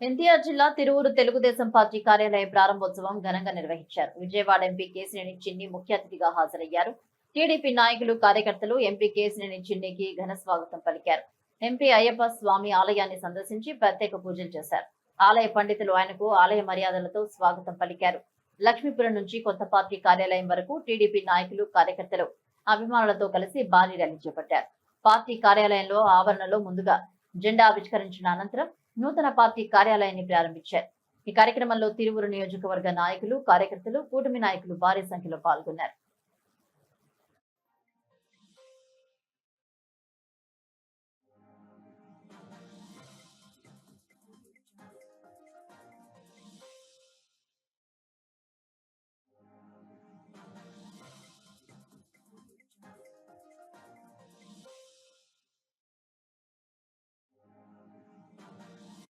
ఎన్టీఆర్ జిల్లా తిరువురు తెలుగుదేశం పార్టీ కార్యాలయ ప్రారంభోత్సవం ఘనంగా నిర్వహించారు. విజయవాడ ఎంపీ కేసినేని చిన్ని ముఖ్య అతిథిగా హాజరయ్యారు. టీడీపీ నాయకులు కార్యకర్తలు ఎంపీ కేసినేని చిన్నికి ఘన స్వాగతం పలికారు. ఎంపీ అయ్యప్ప స్వామి ఆలయాన్ని సందర్శించి ప్రత్యేక పూజలు చేశారు. ఆలయ పండితులు ఆయనకు ఆలయ మర్యాదలతో స్వాగతం పలికారు. లక్ష్మీపురం నుంచి కొత్త పార్టీ కార్యాలయం వరకు టీడీపీ నాయకులు కార్యకర్తలు అభిమానులతో కలిసి భారీ ర్యాలీ చేపట్టారు. పార్టీ కార్యాలయంలో ఆవరణలో ముందుగా జెండా ఆవిష్కరించిన అనంతరం నూతన పార్టీ కార్యాలయాన్ని ప్రారంభించారు. ఈ కార్యక్రమంలో తిరువురు నియోజకవర్గ నాయకులు కార్యకర్తలు కూటమి నాయకులు భారీ సంఖ్యలో పాల్గొన్నారు.